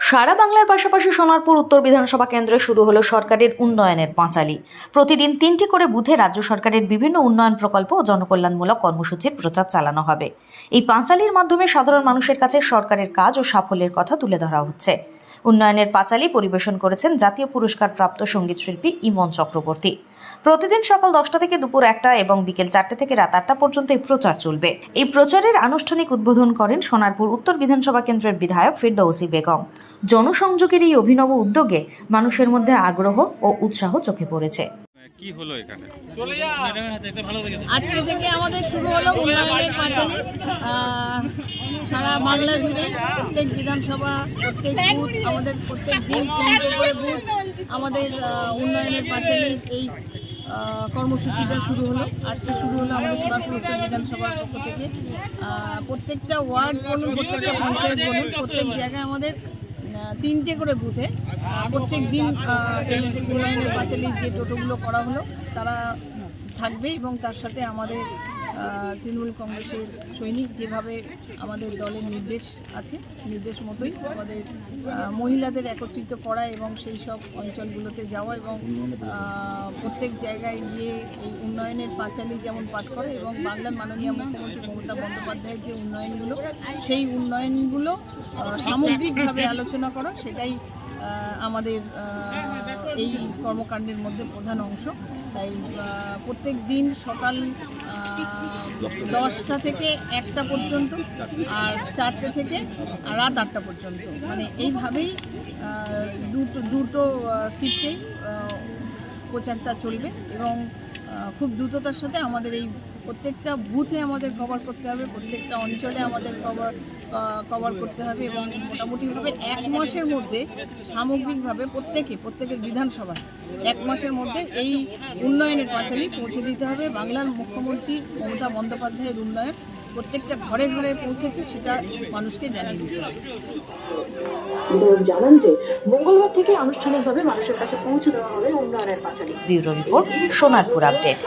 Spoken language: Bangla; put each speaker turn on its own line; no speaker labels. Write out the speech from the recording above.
সারা বাংলার পাশাপাশি সোনারপুর উত্তর বিধানসভা কেন্দ্রে শুরু হলো সরকারের উন্নয়নের পাঁচালি। প্রতিদিন তিনটি করে বুথে রাজ্য সরকারের বিভিন্ন উন্নয়ন প্রকল্প ও জনকল্যাণমূলক কর্মসূচির প্রচার চালানো হবে। এই পাঁচালির মাধ্যমে সাধারণ মানুষের কাছে সরকারের কাজ ও সাফল্যের কথা তুলে ধরা হচ্ছে। উন্নয়নের পাঁচালী পরিবেশন করেছেন জাতীয় পুরস্কার প্রাপ্ত সংগীত শিল্পী ইমন চক্রবর্তী। প্রতিদিন সকাল দশটা থেকে দুপুর একটা এবং বিকেল চারটে থেকে রাত আটটা পর্যন্ত এই প্রচার চলবে। এই প্রচারের আনুষ্ঠানিক উদ্বোধন করেন সোনারপুর উত্তর বিধানসভা কেন্দ্রের বিধায়ক ফিরদৌসি বেগম। জনসংযোগের এই অভিনব উদ্যোগে মানুষের মধ্যে আগ্রহ ও উৎসাহ চোখে পড়েছে।
কি হলো এখানে?
আজকে থেকে আমাদের শুরু হলো উন্নয়নের পাঁচালী। সারা বাংলা জুড়ে প্রত্যেক বিধানসভা, প্রত্যেক বুথ, আমাদের প্রত্যেক দিন তিনটে করে বুথ, আমাদের উন্নয়নের পাঁচালীর এই কর্মসূচিটা শুরু হলো। আজকে শুরু হলো আমাদের সোনারপুর উত্তর বিধানসভার পক্ষ থেকে। প্রত্যেকটা ওয়ার্ড বলুন, প্রত্যেকটা পঞ্চায়েত বলুন, প্রত্যেক জায়গায় আমাদের তিনটে করে বুথে প্রত্যেক দিন এই উন্নয়নের পাঁচালীর যে টোটোগুলো করা হলো, তারা থাকবে এবং তার সাথে আমাদের তৃণমূল কংগ্রেসের সৈনিক যেভাবে আমাদের দলের নির্দেশ আছে, নির্দেশ মতোই আমাদের মহিলাদের একত্রিত করা এবং সেই সব অঞ্চলগুলোতে যাওয়া এবং প্রত্যেক জায়গায় গিয়ে এই উন্নয়নের পাঁচালী যেমন পাঠ করে এবং বাংলার মাননীয় মুখ্যমন্ত্রী মমতা বন্দ্যোপাধ্যায়ের যে উন্নয়নগুলো, সেই উন্নয়নগুলো সামগ্রিকভাবে আলোচনা করা, সেটাই আমাদের এই কর্মকাণ্ডের মধ্যে প্রধান অংশ। তাই প্রত্যেক দিন সকাল দশটা থেকে একটা পর্যন্ত আর চারটে থেকে রাত আটটা পর্যন্ত। মানে এইভাবেই দুটো দুটো সিটেই প্রচারটা চলবে এবং খুব দ্রুততার সাথে আমাদের এই প্রত্যেকটা বুথে আমাদের কভার করতে হবে, প্রত্যেকটা অঞ্চলে আমাদের কভার কভার করতে হবে এবং মোটামুটিভাবে এক মাসের মধ্যে সামগ্রিকভাবে প্রত্যেকে, প্রত্যেকের বিধানসভায় এক মাসের মধ্যে এই উন্নয়নের পাঁচালী পৌঁছে দিতে হবে। বাংলার মুখ্যমন্ত্রী মমতা বন্দ্যোপাধ্যায়ের উন্নয়ন প্রত্যেকটা ঘরে ঘরে পৌঁছেছে, সেটা মানুষকে জানিয়ে দিতে হবে।
জানান যে আনুষ্ঠানিকভাবে মানুষের কাছে পৌঁছে দেওয়া হবে উন্নয়নের পাঁচালী।
Bureau report Sonarpur update.